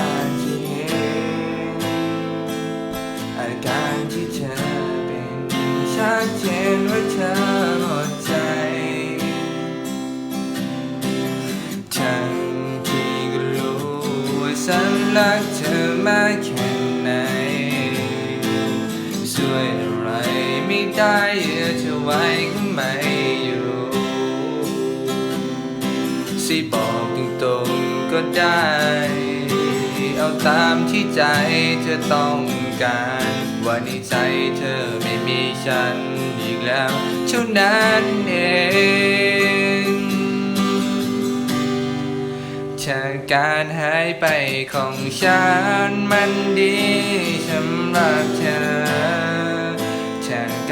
การที่เห็นอาการที่เธอเป็นชัดเจนว่าเธอหมดใจทั้งที่ก็รู้ว่าฉันรักเธอมากแค่ไหนสวยอะไรไม่ได้เยื่อเธอไว้ก็ไม่อยู่สิบอกตรงๆก็ได้ เอาตามที่ใจเธอต้องการ ว่าในใจเธอไม่มีฉันอีกแล้วเท่านั้นเองถ้าการหายไปของฉันมันดีสำหรับเธอ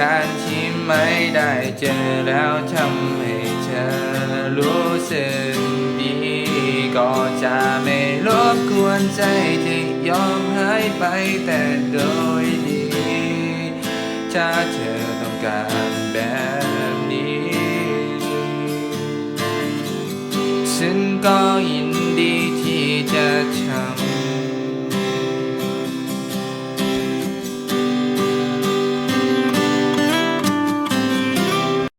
การที่ไม่ได้เจอแล้วทำให้เธอรู้สึก ก็จะไม่รบกวนใจที่ยอมหายไปแต่โดยดี ถ้าเธอต้องการแบบนี้ ฉันก็ย